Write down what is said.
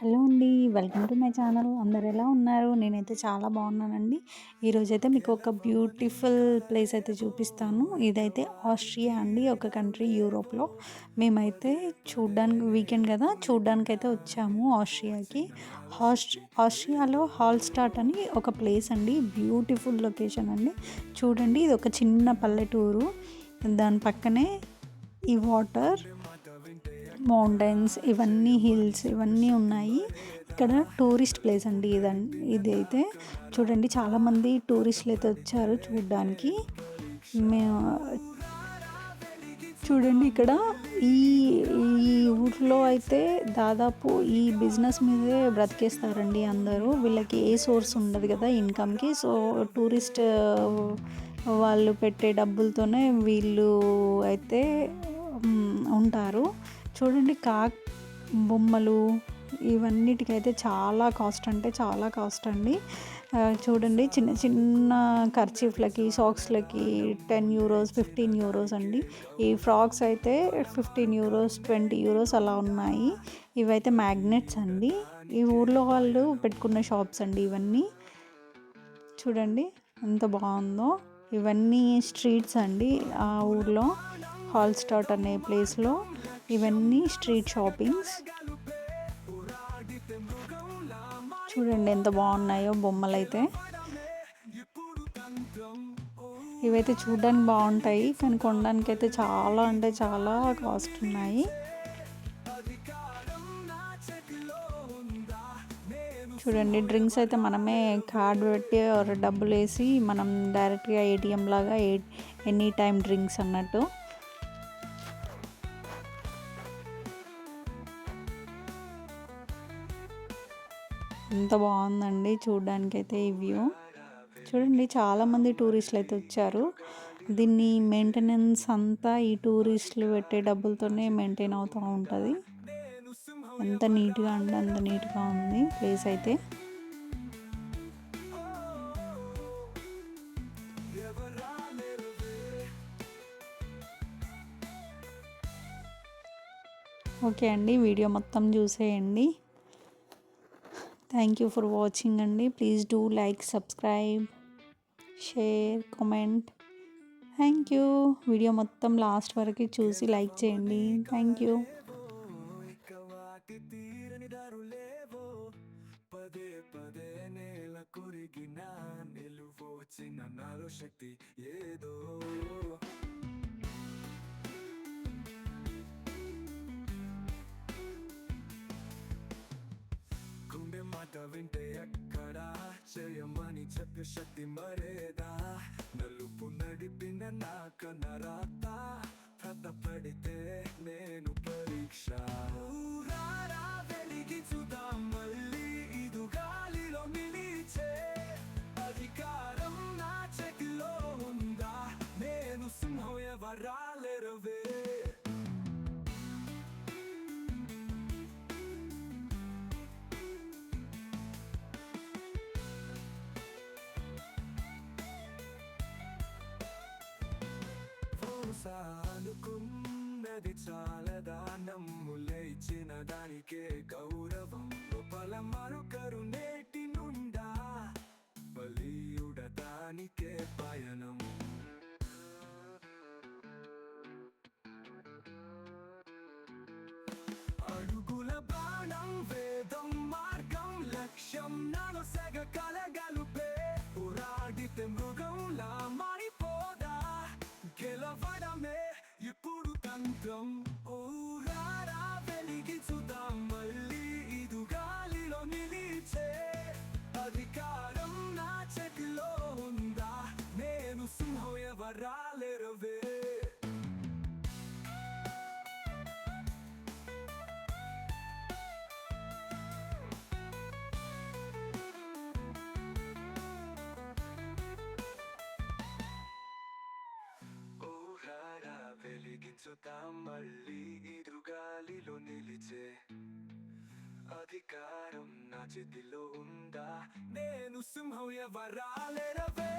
Hello అండి welcome to my channel. అందరు ఎలా ఉన్నారు? నేనైతే చాలా బాగున్నానండి. ఈరోజైతే మీకు ఒక బ్యూటిఫుల్ ప్లేస్ అయితే చూపిస్తాను. ఇదైతే ఆస్ట్రియా అండి ఒక కంట్రీ యూరోప్లో. మేమైతే చూడ్డానికి వీకెండ్ కదా చూడ్డానికి అయితే వచ్చాము ఆస్ట్రియాకి. హాస్ట్ ఆస్ట్రియాలో హాల్ స్టార్ట్ అని ఒక ప్లేస్ అండి బ్యూటిఫుల్ లొకేషన్ అండి. చూడండి ఇది ఒక చిన్న పల్లెటూరు. దాని పక్కనే ఈ వాటర్ మౌంటైన్స్ ఇవన్నీ హిల్స్ ఇవన్నీ ఉన్నాయి. ఇక్కడ టూరిస్ట్ ప్లేస్ అండి ఇదండి ఇది అయితే చూడండి చాలామంది టూరిస్టులు అయితే వచ్చారు చూడడానికి. మేము చూడండి ఇక్కడ ఈ ఈ ఊర్లో అయితే దాదాపు ఈ బిజినెస్ మీదే బ్రతికేస్తారండి అందరూ. వీళ్ళకి ఏ సోర్స్ ఉండదు కదా ఇన్కమ్కి. సో టూరిస్ట్ వాళ్ళు పెట్టే డబ్బులతోనే వీళ్ళు అయితే ఉంటారు. చూడండి కాక్ బొమ్మలు ఇవన్నిటికైతే చాలా కాస్ట్ అంటే చాలా కాస్ట్ అండి. చూడండి చిన్న చిన్న ఖర్చీఫ్లకి సాక్స్లకి టెన్ యూరోస్ ఫిఫ్టీన్ యూరోస్ అండి. ఈ ఫ్రాక్స్ అయితే ఫిఫ్టీన్ యూరోస్ ట్వంటీ యూరోస్ అలా ఉన్నాయి. ఇవైతే మ్యాగ్నెట్స్ అండి. ఈ ఊర్లో వాళ్ళు పెట్టుకున్న షాప్స్ అండి ఇవన్నీ. చూడండి ఎంత బాగుందో. ఇవన్నీ స్ట్రీట్స్ అండి ఆ ఊర్లో. హాల్స్టాట్ అనే ప్లేస్లో. ఇవన్నీ స్ట్రీట్ షాపింగ్స్ చూడండి ఎంత బాగున్నాయో బొమ్మలు అయితే ఇవైతే చూడడానికి బాగుంటాయి కానీ కొనడానికి అయితే చాలా అంటే చాలా కాస్ట్ ఉన్నాయి. చూడండి డ్రింక్స్ అయితే మనమే కార్డ్ పెట్టి డబ్బులు వేసి మనం డైరెక్ట్గా ఏటీఎం లాగా ఎనీ టైం డ్రింక్స్ అన్నట్టు. ఎంత బాగుందండి చూడడానికి అయితే ఈ వ్యూ. చూడండి చాలామంది టూరిస్టులు అయితే వచ్చారు. దీన్ని మెయింటెనెన్స్ అంతా ఈ టూరిస్టులు పెట్టే డబ్బులతోనే మెయింటైన్ అవుతూ ఉంటుంది. ఎంత నీట్గా అండి అంత నీట్గా ఉంది ప్లేస్ అయితే. ఓకే అండి వీడియో మొత్తం చూసేయండి. థ్యాంక్ యూ ఫర్ వాచింగ్ అండి. Please do like subscribe share comment thank you video మొత్తం లాస్ట్ వరకు చూసి లైక్ చేయండి. థ్యాంక్ యూ పదే పదే నేల కొరిగిన నిలువొచ్చిన నాలో శక్తి ఏదో చేయమని చెప్పే శక్తి మరేదా? నలుపు నడిపిన నాక నరాత పడితే నేను పరీక్ష. వెలిగి చూద్దాం మళ్ళీ ఇదు గాలిలో మిలిచే అధికారం నా చెక్లో ఉందా? నేను సింహం ఎవరాలెరవే. అనుకున్నది చాలదా దానం ఇచ్చిన దానికే గౌరవం. లోపల మరొకరు నేటి నుండా బలియుడ దానికే పయనం. తంత్రం ఊరారా చూద్దాం. మళ్ళీ ఇదు గాలిలో నిలిచే అధికారం నా చేతిలో ఉందా? నేను సింహం ఎవరాలేరవే వెలిగించుతాం మళ్ళీ ఎదురుగాలిలో నిలిచే అధికారం నా చేతిలో ఉందా? నేను సింహం ఎవరాలేరవే